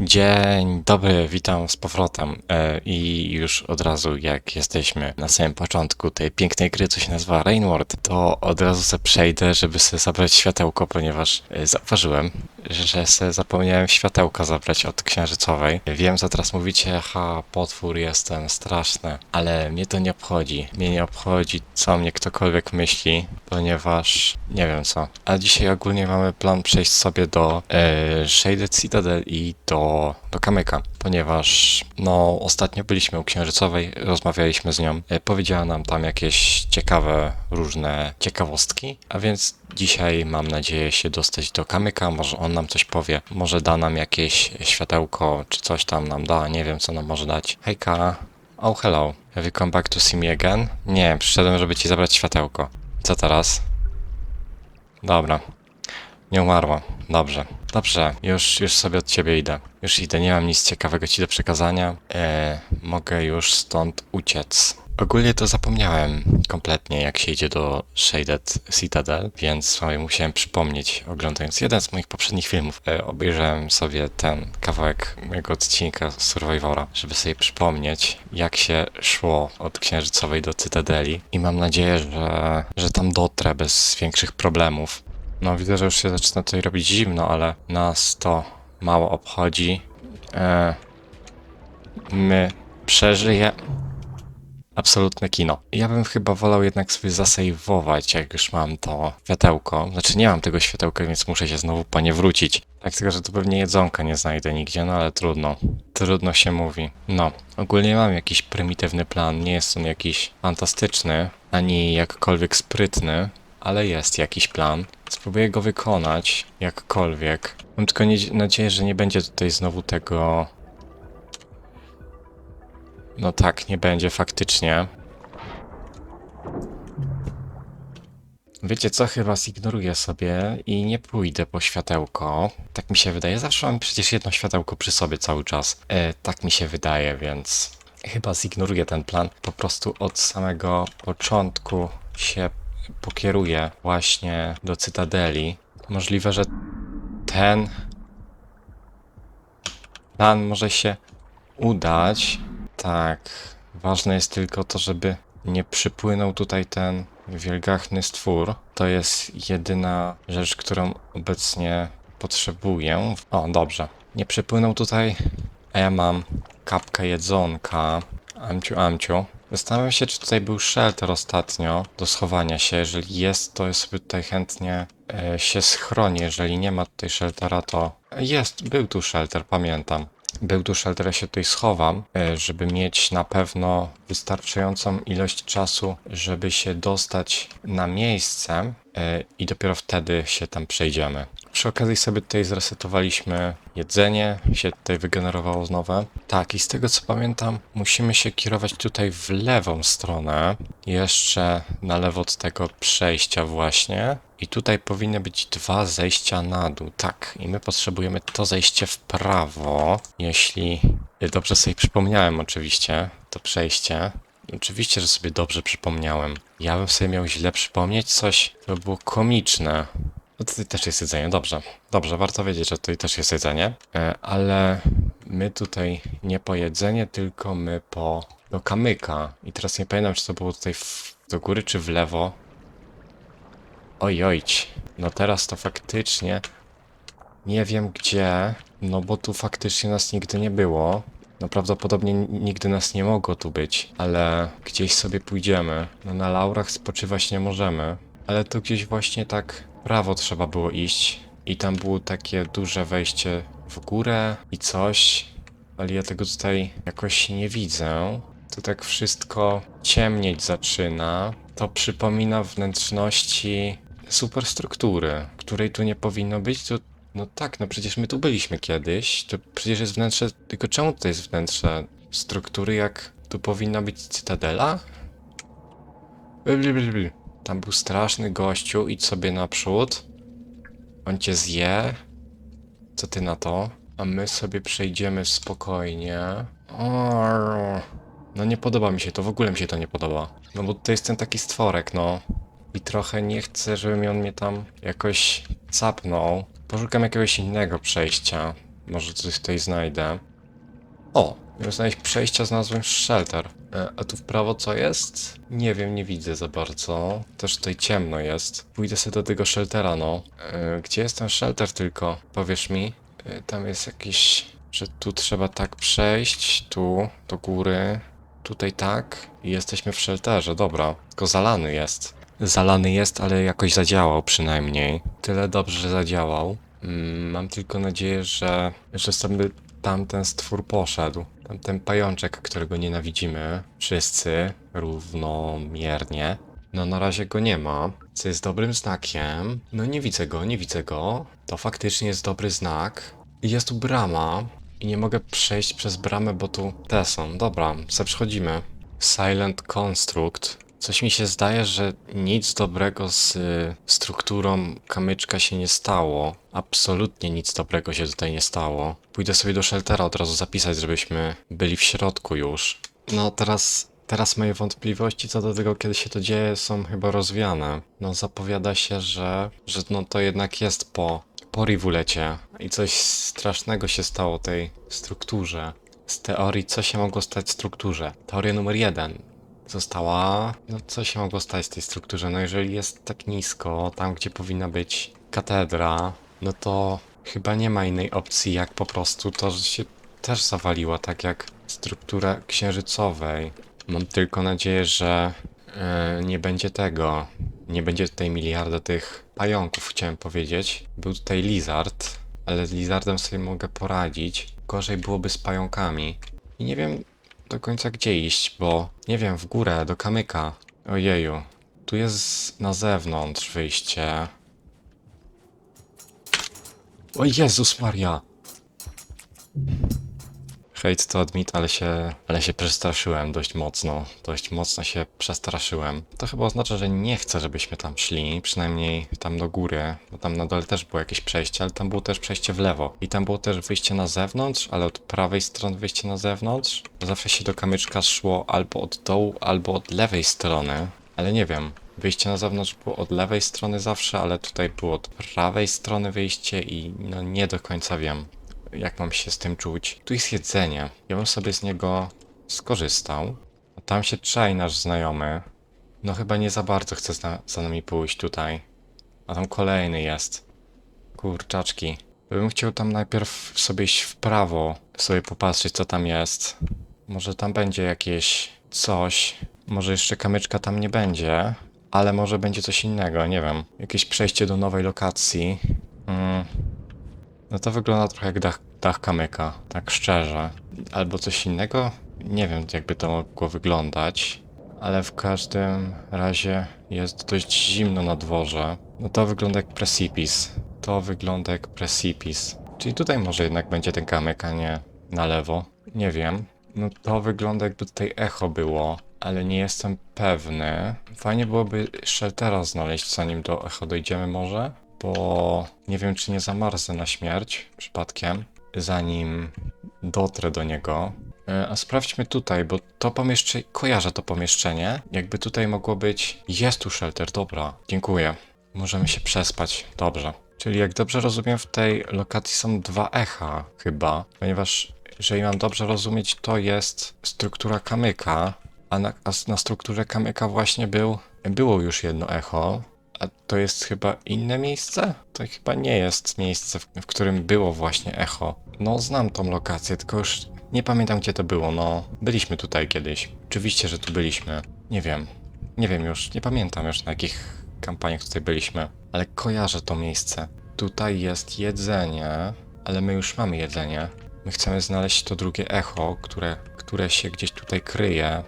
Dzień dobry, witam z powrotem. E, I już od razu, jak jesteśmy na samym początku tej pięknej gry, co się nazywa Rainward, to od razu se przejdę, żeby sobie zabrać światełko, ponieważ e, zauważyłem, że se zapomniałem światełka zabrać od księżycowej. Wiem, że teraz mówicie, ha, potwór jestem, straszny, ale mnie to nie obchodzi. Mnie nie obchodzi, co mnie ktokolwiek myśli, ponieważ nie wiem co. A dzisiaj ogólnie mamy plan przejść sobie do e, Shaded Citadel i do, do Kamyka, ponieważ no ostatnio byliśmy u Księżycowej, rozmawialiśmy z nią, e, powiedziała nam tam jakieś ciekawe, różne ciekawostki, a więc dzisiaj mam nadzieję się dostać do Kamyka, może on nam coś powie, może da nam jakieś światełko, czy coś tam nam da, nie wiem co nam może dać. Hejka, oh hello, have you come back to see me again? Nie, przyszedłem, żeby ci zabrać światełko. Co teraz? Dobra. Nie umarła. Dobrze. Dobrze, już, już sobie od ciebie idę. Już idę, nie mam nic ciekawego ci do przekazania. E, mogę już stąd uciec. Ogólnie to zapomniałem kompletnie, jak się idzie do Shaded Citadel, więc sobie musiałem przypomnieć, oglądając jeden z moich poprzednich filmów. E, obejrzałem sobie ten kawałek mojego odcinka z Survivora, żeby sobie przypomnieć, jak się szło od Księżycowej do Cytadeli. I mam nadzieję, że, że tam dotrę bez większych problemów. No widzę, że już się zaczyna tutaj robić zimno, ale nas to mało obchodzi. E, my przeżyje absolutne kino. Ja bym chyba wolał jednak sobie zasejwować, jak już mam to światełko. Znaczy nie mam tego światełka, więc muszę się znowu po nie wrócić. Tak tylko, że tu pewnie jedzonka nie znajdę nigdzie, no ale trudno. Trudno się mówi. No, ogólnie mam jakiś prymitywny plan. Nie jest on jakiś fantastyczny, ani jakkolwiek sprytny, ale jest jakiś plan. Spróbuję go wykonać jakkolwiek. Mam tylko nadzieję, że nie będzie tutaj znowu tego. No tak, nie będzie faktycznie. Wiecie co, chyba zignoruję sobie i nie pójdę po światełko. Tak mi się wydaje. Zawsze mam przecież jedno światełko przy sobie cały czas. E, tak mi się wydaje, więc chyba zignoruję ten plan. Po prostu od samego początku się pokieruję właśnie do Cytadeli. Możliwe, że ten plan może się udać. Tak. Ważne jest tylko to, żeby nie przypłynął tutaj ten wielgachny stwór. To jest jedyna rzecz, którą obecnie potrzebuję. O, dobrze. Nie przypłynął tutaj, a ja mam kapkę jedzonka. Amciu, amciu. Zastanawiam się, czy tutaj był shelter ostatnio do schowania się. Jeżeli jest, to ja sobie tutaj chętnie e, się schronię. Jeżeli nie ma tutaj sheltera, to jest, był tu shelter, pamiętam. Był tu shelter, ja się tutaj schowam, e, żeby mieć na pewno wystarczającą ilość czasu, żeby się dostać na miejsce e, i dopiero wtedy się tam przejdziemy. Przy okazji sobie tutaj zresetowaliśmy jedzenie, się tutaj wygenerowało znowu. Tak, i z tego co pamiętam, musimy się kierować tutaj w lewą stronę, jeszcze na lewo od tego przejścia właśnie. I tutaj powinny być dwa zejścia na dół. Tak, i my potrzebujemy to zejście w prawo, jeśli dobrze sobie przypomniałem oczywiście to przejście. Oczywiście, że sobie dobrze przypomniałem. Ja bym sobie miał źle przypomnieć coś, by było komiczne. No tutaj też jest jedzenie, dobrze. Dobrze, warto wiedzieć, że tutaj też jest jedzenie. E, ale my tutaj nie po jedzenie, tylko my po do kamyka. I teraz nie pamiętam, czy to było tutaj w, do góry, czy w lewo. Oj, ojć. No teraz to faktycznie nie wiem gdzie, no bo tu faktycznie nas nigdy nie było. No prawdopodobnie nigdy nas nie mogło tu być, ale gdzieś sobie pójdziemy. No na laurach spoczywać nie możemy, ale tu gdzieś właśnie tak prawo trzeba było iść i tam było takie duże wejście w górę i coś, ale ja tego tutaj jakoś nie widzę. Tu tak wszystko ciemnieć zaczyna. To przypomina wnętrzności superstruktury, której tu nie powinno być. Tu, no tak, no przecież my tu byliśmy kiedyś. To przecież jest wnętrze. Tylko czemu tutaj jest wnętrze struktury, jak tu powinna być cytadela? Bli. Tam był straszny gościu, idź sobie naprzód. On cię zje. Co ty na to? A my sobie przejdziemy spokojnie. No nie podoba mi się to, w ogóle mi się to nie podoba. No bo to jest ten taki stworek, no. I trochę nie chcę, żeby on mnie tam jakoś capnął. Poszukam jakiegoś innego przejścia. Może coś tutaj znajdę. O, miałem znaleźć przejścia z nazwą Shelter. E, a tu w prawo co jest? Nie wiem, nie widzę za bardzo. Też tutaj ciemno jest. Pójdę sobie do tego sheltera, no. E, gdzie jest ten shelter tylko? Powiesz mi? E, tam jest jakiś... Że tu trzeba tak przejść, tu, do góry, tutaj tak i jesteśmy w shelterze, dobra. Tylko zalany jest. Zalany jest, ale jakoś zadziałał przynajmniej. Tyle dobrze, że zadziałał. Mm, mam tylko nadzieję, że, że sobie tamten stwór poszedł. Tamten pajączek, którego nienawidzimy. Wszyscy równomiernie. No na razie go nie ma, co jest dobrym znakiem. No nie widzę go, nie widzę go. To faktycznie jest dobry znak. Jest tu brama. I nie mogę przejść przez bramę, bo tu te są. Dobra, se przechodzimy. Silent Construct. Coś mi się zdaje, że nic dobrego z y, strukturą kamyczka się nie stało. Absolutnie nic dobrego się tutaj nie stało. Pójdę sobie do sheltera od razu zapisać, żebyśmy byli w środku już. No teraz, teraz moje wątpliwości co do tego, kiedy się to dzieje, są chyba rozwiane. No zapowiada się, że, że no to jednak jest po, po riwulecie i coś strasznego się stało tej strukturze. Z teorii, co się mogło stać strukturze? Teoria numer jeden została. No co się mogło stać tej strukturze? No jeżeli jest tak nisko, tam gdzie powinna być katedra, no to chyba nie ma innej opcji jak po prostu to, że się też zawaliła, tak jak struktura księżycowej. Mam tylko nadzieję, że e, nie będzie tego. Nie będzie tutaj miliarda tych pająków, chciałem powiedzieć. Był tutaj lizard, ale z lizardem sobie mogę poradzić. Gorzej byłoby z pająkami. I nie wiem, do końca gdzie iść, bo nie wiem, w górę, do kamyka. Ojeju, tu jest na zewnątrz wyjście. O Jezus Maria! Hejt to admit, ale się, ale się przestraszyłem dość mocno. Dość mocno się przestraszyłem. To chyba oznacza, że nie chcę, żebyśmy tam szli, przynajmniej tam do góry, bo tam na dole też było jakieś przejście, ale tam było też przejście w lewo. I tam było też wyjście na zewnątrz, ale od prawej strony wyjście na zewnątrz. Zawsze się do kamyczka szło albo od dołu, albo od lewej strony, ale nie wiem. Wyjście na zewnątrz było od lewej strony zawsze, ale tutaj było od prawej strony wyjście i no nie do końca wiem jak mam się z tym czuć. Tu jest jedzenie. Ja bym sobie z niego skorzystał. A tam się czai nasz znajomy. No chyba nie za bardzo chce za, za nami pójść tutaj. A tam kolejny jest. Kurczaczki. Bym chciał tam najpierw sobie iść w prawo, sobie popatrzeć co tam jest. Może tam będzie jakieś coś. Może jeszcze kamyczka tam nie będzie. Ale może będzie coś innego, nie wiem. Jakieś przejście do nowej lokacji. Mm. No to wygląda trochę jak dach, dach kamyka, tak szczerze. Albo coś innego? Nie wiem, jakby to mogło wyglądać. Ale w każdym razie jest dość zimno na dworze. No to wygląda jak precipice. To wygląda jak precipice. Czyli tutaj może jednak będzie ten kamyk, a nie na lewo. Nie wiem. No to wygląda jakby tutaj echo było, ale nie jestem pewny. Fajnie byłoby sheltera znaleźć, zanim do echo dojdziemy może bo nie wiem, czy nie zamarzę na śmierć przypadkiem, zanim dotrę do niego. E, A sprawdźmy tutaj, bo to pomieszczenie, kojarzę to pomieszczenie. Jakby tutaj mogło być. Jest tu shelter, dobra, dziękuję. Możemy się przespać, dobrze. Czyli jak dobrze rozumiem, w tej lokacji są dwa echa, chyba, ponieważ jeżeli mam dobrze rozumieć, to jest struktura kamyka, a na, a na strukturze kamyka właśnie był, było już jedno echo, a to jest chyba inne miejsce? To chyba nie jest miejsce, w, w którym było właśnie echo. No, znam tą lokację, tylko już nie pamiętam gdzie to było. No, byliśmy tutaj kiedyś. Oczywiście, że tu byliśmy. Nie wiem. Nie wiem już, nie pamiętam już na jakich kampaniach tutaj byliśmy, ale kojarzę to miejsce. Tutaj jest jedzenie, ale my już mamy jedzenie. My chcemy znaleźć to drugie echo, które, które się gdzieś tutaj kryje.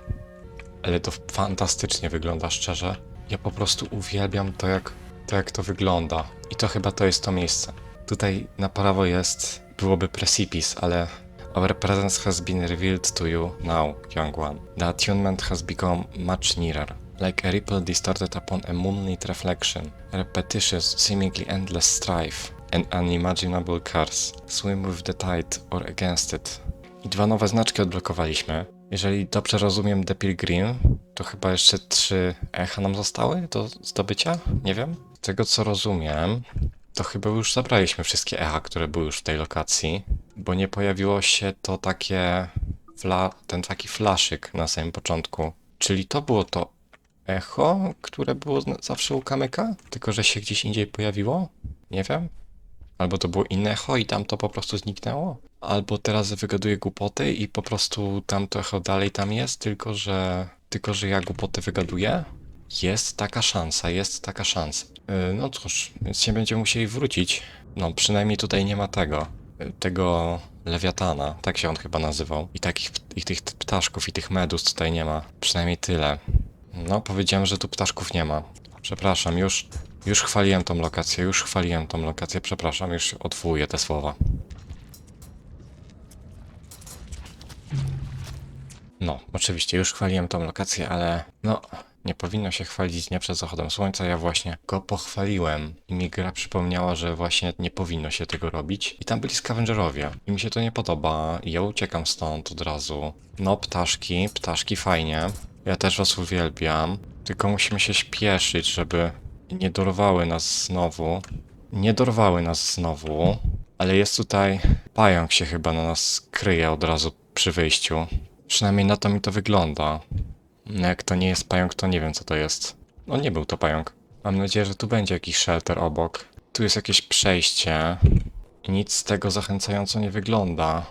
Ale to fantastycznie wygląda, szczerze. Ja po prostu uwielbiam to jak, to, jak to wygląda. I to chyba to jest to miejsce. Tutaj na prawo jest, byłoby precipice, ale Our presence has been revealed to you now, young one. The attunement has become much nearer. Like a ripple distorted upon a moonlit reflection, repetitious, seemingly endless strife, an unimaginable curse. Swim with the tide or against it. I dwa nowe znaczki odblokowaliśmy. Jeżeli dobrze rozumiem The Pilgrim, to chyba jeszcze trzy echa nam zostały do zdobycia? Nie wiem. Z tego co rozumiem, to chyba już zabraliśmy wszystkie echa, które były już w tej lokacji, bo nie pojawiło się to takie, ten taki flaszyk na samym początku. Czyli to było to echo, które było zawsze u kamyka, tylko że się gdzieś indziej pojawiło? Nie wiem. Albo to było inne echo i tam to po prostu zniknęło? Albo teraz wygaduję głupoty i po prostu tam to echo dalej tam jest, tylko że, tylko że ja głupoty wygaduję? Jest taka szansa, jest taka szansa. Yy, no cóż, więc się będziemy musieli wrócić. No, przynajmniej tutaj nie ma tego. yy, Tego lewiatana, tak się on chyba nazywał. I takich, i tych ptaszków, i tych medus tutaj nie ma. Przynajmniej tyle. No, powiedziałem, że tu ptaszków nie ma. Przepraszam, już, już chwaliłem tą lokację, już chwaliłem tą lokację, przepraszam, już odwołuję te słowa. No, oczywiście, już chwaliłem tą lokację, ale no, nie powinno się chwalić dnia przed zachodem słońca. Ja właśnie go pochwaliłem i mi gra przypomniała, że właśnie nie powinno się tego robić. I tam byli scavengerowie i mi się to nie podoba i ja uciekam stąd od razu. No, ptaszki, ptaszki fajnie. Ja też was uwielbiam, tylko musimy się śpieszyć, żeby nie dorwały nas znowu. Nie dorwały nas znowu, ale jest tutaj pająk się chyba na nas kryje od razu przy wyjściu. Przynajmniej na to mi to wygląda. No jak to nie jest pająk, to nie wiem co to jest. No nie był to pająk. Mam nadzieję, że tu będzie jakiś shelter obok. Tu jest jakieś przejście. I nic z tego zachęcająco nie wygląda.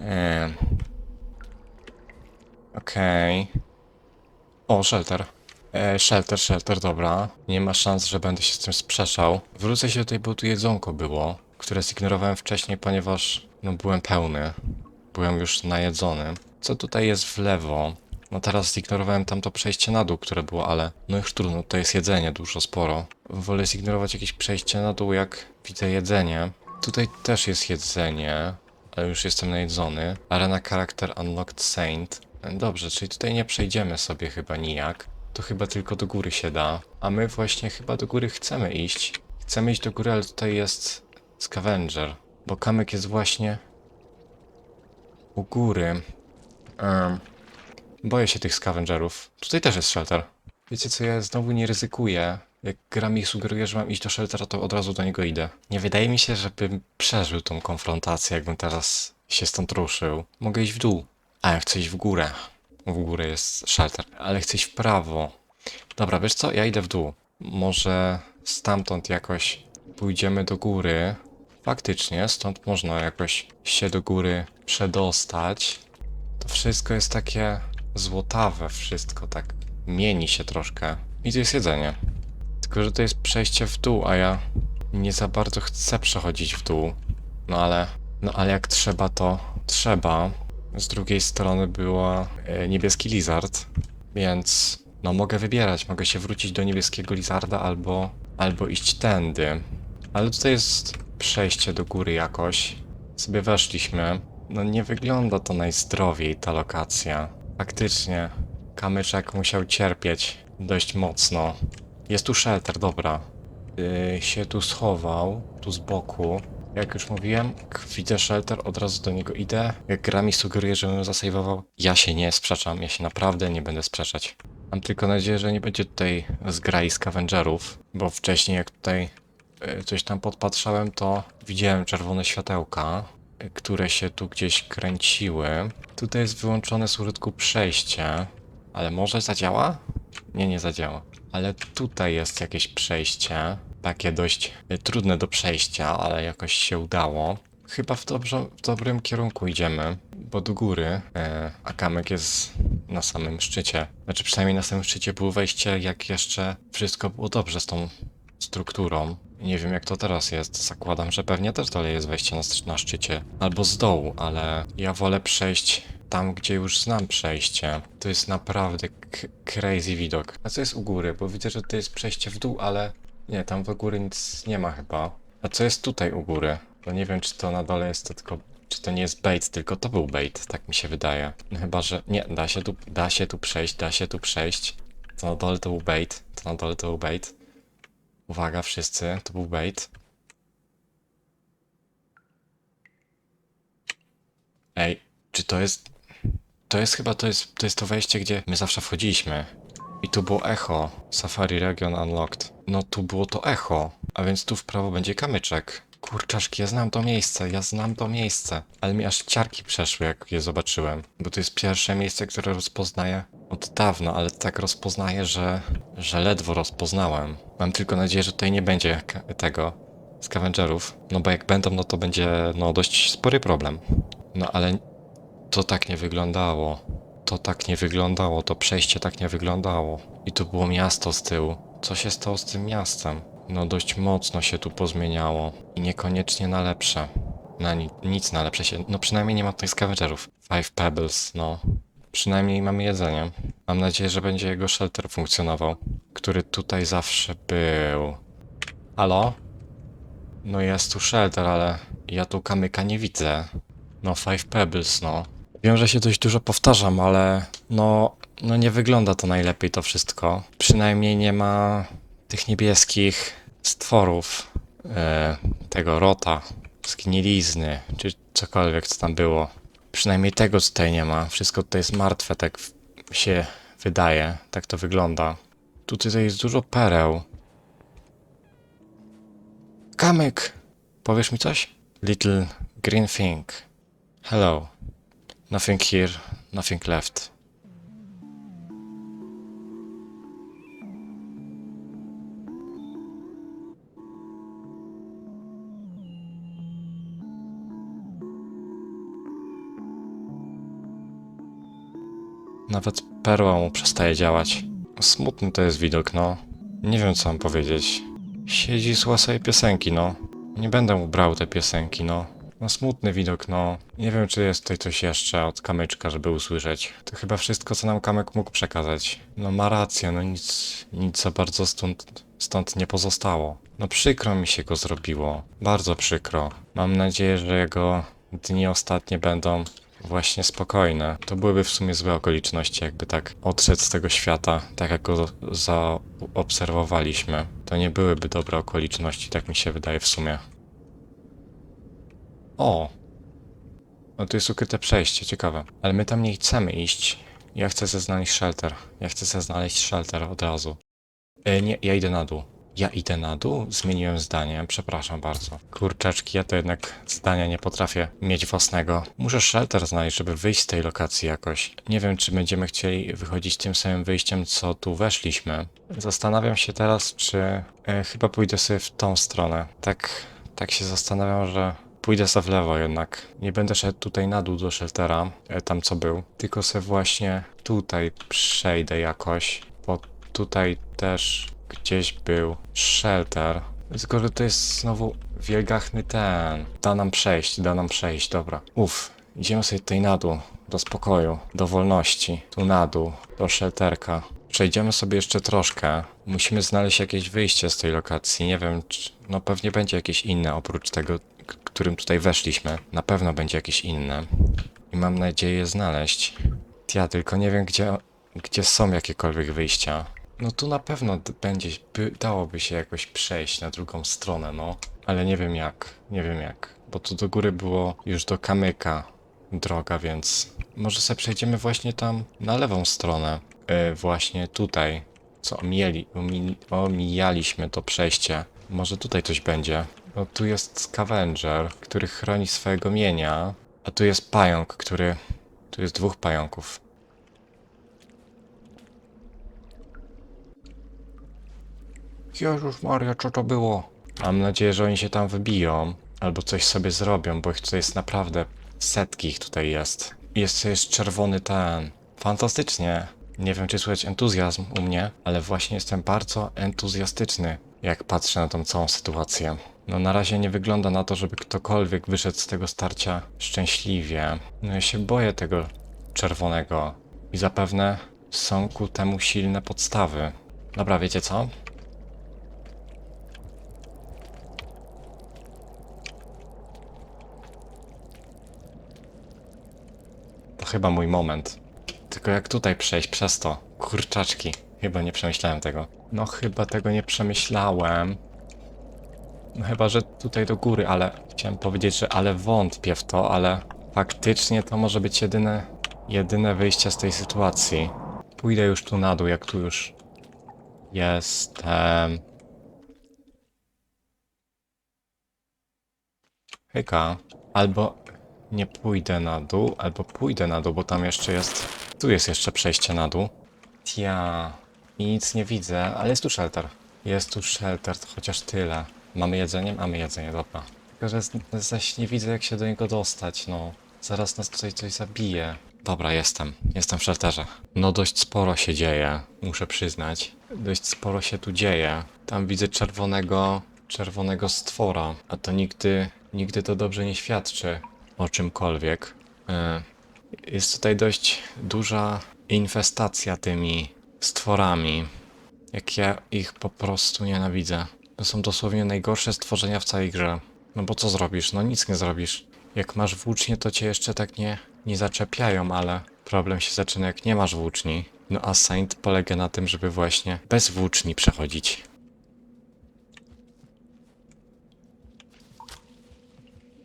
Eee. Okej. O, shelter. E, shelter, shelter, dobra. Nie ma szans, że będę się z tym sprzeczał. Wrócę się tutaj, bo tu jedzonko było, które zignorowałem wcześniej, ponieważ no byłem pełny. Byłem już najedzony. Co tutaj jest w lewo? No teraz zignorowałem tamto przejście na dół, które było, ale no już trudno, to jest jedzenie dużo, sporo. Wolę zignorować jakieś przejście na dół, jak widzę jedzenie. Tutaj też jest jedzenie, ale już jestem najedzony. Arena Character Unlocked Saint. Dobrze, czyli tutaj nie przejdziemy sobie chyba nijak. To chyba tylko do góry się da. A my właśnie chyba do góry chcemy iść. Chcemy iść do góry, ale tutaj jest Scavenger. Bo kamyk jest właśnie u góry. Em, boję się tych scavengerów. Tutaj też jest shelter. Wiecie co, ja znowu nie ryzykuję. Jak gra mi sugeruje, że mam iść do sheltera, to od razu do niego idę. Nie wydaje mi się, żebym przeżył tą konfrontację, jakbym teraz się stąd ruszył. Mogę iść w dół. A ja chcę iść w górę. W górę jest shelter. Ale chcę iść w prawo. Dobra, wiesz co? Ja idę w dół. Może stamtąd jakoś pójdziemy do góry. Faktycznie, stąd można jakoś się do góry przedostać. To wszystko jest takie złotawe, wszystko tak mieni się troszkę. I tu jest jedzenie. Tylko, że to jest przejście w dół, a ja nie za bardzo chcę przechodzić w dół. No ale, no ale jak trzeba, to trzeba. Z drugiej strony była e, niebieski lizard, więc no mogę wybierać. Mogę się wrócić do niebieskiego lizarda albo, albo iść tędy. Ale tutaj jest przejście do góry jakoś. Sobie weszliśmy. No nie wygląda to najzdrowiej ta lokacja. Faktycznie, kamyczek musiał cierpieć dość mocno. Jest tu shelter, dobra. Yy, się tu schował, tu z boku. Jak już mówiłem, widzę shelter, od razu do niego idę. Jak gra mi sugeruje, żebym zasejwował, ja się nie sprzeczam, ja się naprawdę nie będę sprzeczać. Mam tylko nadzieję, że nie będzie tutaj zgrai scavengerów, bo wcześniej jak tutaj e, coś tam podpatrzałem, to widziałem czerwone światełka, e, które się tu gdzieś kręciły. Tutaj jest wyłączone z użytku przejście, ale może zadziała? Nie, nie zadziała. Ale tutaj jest jakieś przejście, takie dość e, trudne do przejścia, ale jakoś się udało. Chyba w, dobrze, w dobrym kierunku idziemy, bo do góry, e, a jest na samym szczycie. Znaczy przynajmniej na samym szczycie było wejście, jak jeszcze wszystko było dobrze z tą strukturą. Nie wiem jak to teraz jest. Zakładam, że pewnie też dalej jest wejście na, na szczycie. Albo z dołu, ale ja wolę przejść tam, gdzie już znam przejście. To jest naprawdę crazy widok. A co jest u góry? Bo widzę, że to jest przejście w dół, ale nie, tam do góry nic nie ma chyba. A co jest tutaj u góry? Bo nie wiem, czy to na dole jest to tylko... Czy to nie jest bait, tylko to był bait, tak mi się wydaje. No chyba, że... Nie, da się tu, da się tu przejść, da się tu przejść. To na dole to był bait, to na dole to był bait. Uwaga, wszyscy, to był bait. Ej, czy to jest... To jest chyba, to jest, to jest to wejście, gdzie my zawsze wchodziliśmy. I tu było echo. Safari Region Unlocked. no tu było to echo, a więc tu w prawo będzie kamyczek. Kurczaczki, ja znam to miejsce, ja znam to miejsce, ale mi aż ciarki przeszły, jak je zobaczyłem, bo to jest pierwsze miejsce, które rozpoznaję od dawna, ale tak rozpoznaję, że, że ledwo rozpoznałem. Mam tylko nadzieję, że tutaj nie będzie tego scavengerów, no bo jak będą, no to będzie no dość spory problem. No ale to tak nie wyglądało. To tak nie wyglądało, to przejście tak nie wyglądało. I tu było miasto z tyłu. Co się stało z tym miastem? No dość mocno się tu pozmieniało. I niekoniecznie na lepsze. Na ni nic na lepsze się... No przynajmniej nie ma tutaj scavengerów. Five Pebbles, no. Przynajmniej mamy jedzenie. Mam nadzieję, że będzie jego shelter funkcjonował. Który tutaj zawsze był. Halo? No jest tu shelter, ale ja tu kamyka nie widzę. No Five Pebbles, no. Wiem, że się dość dużo powtarzam, ale no, no nie wygląda to najlepiej to wszystko. Przynajmniej nie ma tych niebieskich stworów, e, tego rota, zgnilizny, czy cokolwiek co tam było. Przynajmniej tego tutaj nie ma. Wszystko tutaj jest martwe, tak się wydaje, tak to wygląda. Tu tutaj jest dużo pereł. Kamyk! Powiesz mi coś? Little green thing. Hello. Nothing here, nothing left. Nawet perła mu przestaje działać. Smutny to jest widok, no. Nie wiem, co mam powiedzieć. Siedzi, słucha sobie piosenki, no. Nie będę mu brał te piosenki, no. No smutny widok, no. Nie wiem, czy jest tutaj coś jeszcze od kamyczka, żeby usłyszeć. To chyba wszystko, co nam kamyk mógł przekazać. No ma rację, no nic, nic za bardzo stąd, stąd nie pozostało. No przykro mi się go zrobiło. Bardzo przykro. Mam nadzieję, że jego dni ostatnie będą właśnie spokojne. To byłyby w sumie złe okoliczności, jakby tak odszedł z tego świata, tak jak go zaobserwowaliśmy. To nie byłyby dobre okoliczności, tak mi się wydaje w sumie. O! No tu jest ukryte przejście, ciekawe. Ale my tam nie chcemy iść. Ja chcę sobie znaleźć shelter. Ja chcę sobie znaleźć shelter od razu. E, nie, ja idę na dół. Ja idę na dół? Zmieniłem zdanie, przepraszam bardzo. Kurczaczki, ja to jednak zdania nie potrafię mieć własnego. Muszę shelter znaleźć, żeby wyjść z tej lokacji jakoś. Nie wiem, czy będziemy chcieli wychodzić tym samym wyjściem, co tu weszliśmy. Zastanawiam się teraz, czy e, chyba pójdę sobie w tą stronę. Tak, tak się zastanawiam, że pójdę sobie w lewo jednak. Nie będę szedł tutaj na dół do sheltera, e, tam co był, tylko se właśnie tutaj przejdę jakoś, bo tutaj też gdzieś był shelter. Tylko, że to jest znowu wielgachny ten. Da nam przejść, da nam przejść, dobra. Uff, idziemy sobie tutaj na dół, do spokoju, do wolności. Tu na dół, do shelterka. Przejdziemy sobie jeszcze troszkę. Musimy znaleźć jakieś wyjście z tej lokacji. Nie wiem, czy... no pewnie będzie jakieś inne oprócz tego, którym tutaj weszliśmy. Na pewno będzie jakieś inne. I mam nadzieję znaleźć. Ja tylko nie wiem, gdzie, gdzie są jakiekolwiek wyjścia. No tu na pewno będzie, by, dałoby się jakoś przejść na drugą stronę, no. Ale nie wiem jak, nie wiem jak. Bo tu do góry było już do kamyka droga, więc może sobie przejdziemy właśnie tam na lewą stronę. Yy, właśnie tutaj, co omijali, omi, omijaliśmy to przejście. Może tutaj coś będzie. No tu jest scavenger, który chroni swojego mienia, a tu jest pająk, który... Tu jest dwóch pająków. Jezus Maria, co to było? Mam nadzieję, że oni się tam wybiją, albo coś sobie zrobią, bo ich tutaj jest naprawdę setki ich tutaj jest. I jest czerwony ten. Fantastycznie. Nie wiem, czy słychać entuzjazm u mnie, ale właśnie jestem bardzo entuzjastyczny, jak patrzę na tą całą sytuację. No na razie nie wygląda na to, żeby ktokolwiek wyszedł z tego starcia szczęśliwie. No ja się boję tego czerwonego i zapewne są ku temu silne podstawy. Dobra, wiecie co? To chyba mój moment. Tylko jak tutaj przejść przez to? Kurczaczki. Chyba nie przemyślałem tego. No chyba tego nie przemyślałem. No chyba, że tutaj do góry, ale chciałem powiedzieć, że ale wątpię w to, ale faktycznie to może być jedyne, jedyne wyjście z tej sytuacji. Pójdę już tu na dół, jak tu już jestem. Hyka. Albo nie pójdę na dół, albo pójdę na dół, bo tam jeszcze jest... Tu jest jeszcze przejście na dół. Tia. I nic nie widzę, ale jest tu shelter. Jest tu shelter, chociaż tyle. Mamy jedzenie? Mamy jedzenie, dobra. Tylko, że zaś nie widzę, jak się do niego dostać, no. Zaraz nas tutaj coś zabije. Dobra, jestem. Jestem w shelterze. No dość sporo się dzieje, muszę przyznać. Dość sporo się tu dzieje. Tam widzę czerwonego, czerwonego stwora, a to nigdy, nigdy to dobrze nie świadczy o czymkolwiek. E, Jest tutaj dość duża infestacja tymi stworami. Jak ja ich po prostu nienawidzę. To są dosłownie najgorsze stworzenia w całej grze. No bo co zrobisz? No nic nie zrobisz. Jak masz włócznie, to cię jeszcze tak nie, nie zaczepiają, ale problem się zaczyna jak nie masz włóczni. No a Saint polega na tym, żeby właśnie bez włóczni przechodzić.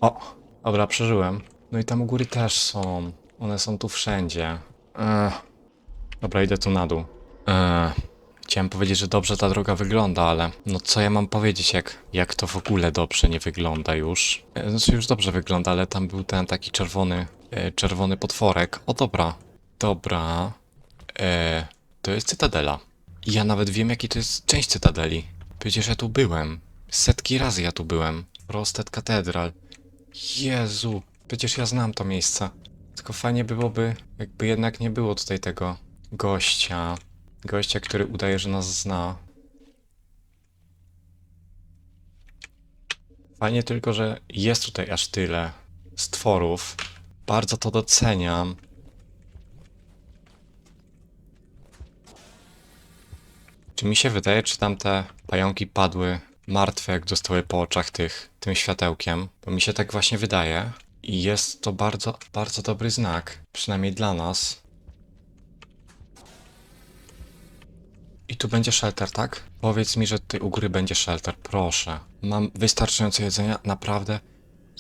O, dobra, przeżyłem. No i tam u góry też są. One są tu wszędzie. Ech. Dobra, idę tu na dół. Ech. Chciałem powiedzieć, że dobrze ta droga wygląda, ale no co ja mam powiedzieć, jak, jak to w ogóle dobrze nie wygląda już? E, Znaczy już dobrze wygląda, ale tam był ten taki czerwony, e, czerwony potworek. O dobra, dobra. E, to jest Cytadela. Ja nawet wiem, jaki to jest część Cytadeli. Przecież ja tu byłem. Setki razy ja tu byłem. Rostet Katedral. Jezu, przecież ja znam to miejsce. Tylko fajnie byłoby, jakby jednak nie było tutaj tego gościa. Gościa, który udaje, że nas zna. Fajnie tylko, że jest tutaj aż tyle stworów. Bardzo to doceniam. Czy mi się wydaje, czy tamte pająki padły martwe, jak dostały po oczach tych, tym światełkiem? Bo mi się tak właśnie wydaje. I jest to bardzo, bardzo dobry znak. Przynajmniej dla nas. I tu będzie shelter, tak? Powiedz mi, że tutaj u góry będzie shelter, proszę. Mam wystarczająco jedzenia, naprawdę.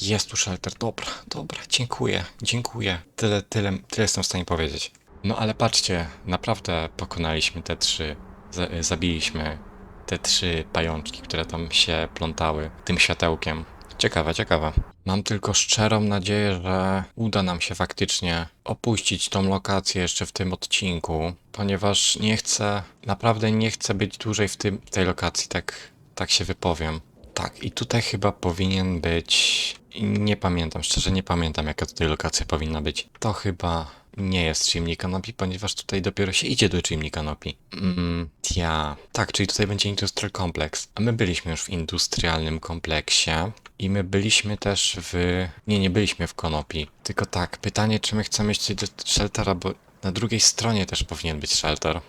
Jest tu shelter, dobra, dobra, dziękuję, dziękuję. Tyle, tyle, tyle jestem w stanie powiedzieć. No ale patrzcie, naprawdę pokonaliśmy te trzy, za- zabiliśmy te trzy pajączki, które tam się plątały tym światełkiem. Ciekawe, ciekawe. Mam tylko szczerą nadzieję, że uda nam się faktycznie opuścić tą lokację jeszcze w tym odcinku, ponieważ nie chcę, naprawdę nie chcę być dłużej w, tym, w tej lokacji, tak, tak się wypowiem. Tak, i tutaj chyba powinien być. Nie pamiętam, szczerze nie pamiętam, jaka tutaj lokacja powinna być. To chyba nie jest Chimney Canopy, ponieważ tutaj dopiero się idzie do Chimney Canopy. Mm, ja. Tak, czyli tutaj będzie Industrial Complex. A my byliśmy już w industrialnym kompleksie. I my byliśmy też w. Nie, nie byliśmy w Konopi. Tylko tak, pytanie, czy my chcemy iść do sheltera, bo na drugiej stronie też powinien być shelter.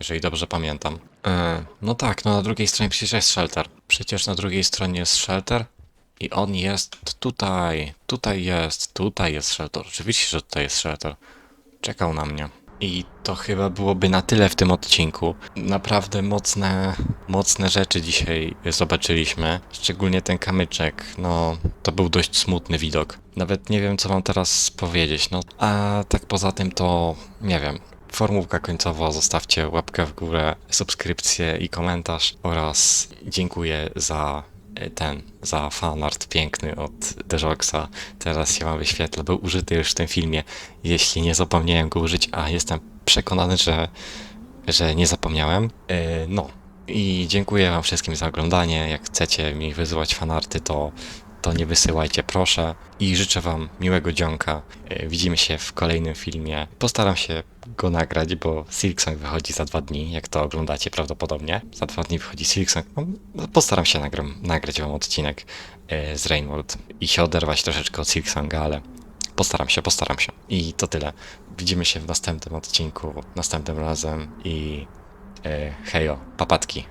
Jeżeli dobrze pamiętam. E, no tak, no na drugiej stronie przecież jest shelter. Przecież na drugiej stronie jest shelter. I on jest tutaj. Tutaj jest. Tutaj jest shelter. Oczywiście, że tutaj jest shelter. Czekał na mnie. I to chyba byłoby na tyle w tym odcinku. Naprawdę mocne, mocne rzeczy dzisiaj zobaczyliśmy. Szczególnie ten kamyczek. No, to był dość smutny widok. Nawet nie wiem, co wam teraz powiedzieć. No, a tak poza tym to nie wiem. Formułka końcowa, zostawcie łapkę w górę, subskrypcję i komentarz oraz dziękuję za ten, za fanart piękny od Dejoxa. Teraz się wam wyświetla, był użyty już w tym filmie, jeśli nie zapomniałem go użyć, a jestem przekonany, że, że nie zapomniałem. E, no i dziękuję wam wszystkim za oglądanie. Jak chcecie mi wysyłać fanarty, to to nie wysyłajcie, proszę. I życzę Wam miłego dzionka. E, Widzimy się w kolejnym filmie. Postaram się go nagrać, bo Silksong wychodzi za dwa dni, jak to oglądacie prawdopodobnie. Za dwa dni wychodzi Silksong. No, postaram się nagram, nagrać Wam odcinek e, z Rainworld i się oderwać troszeczkę od Silksonga, ale postaram się, postaram się. I to tyle. Widzimy się w następnym odcinku, następnym razem i e, hejo, papatki.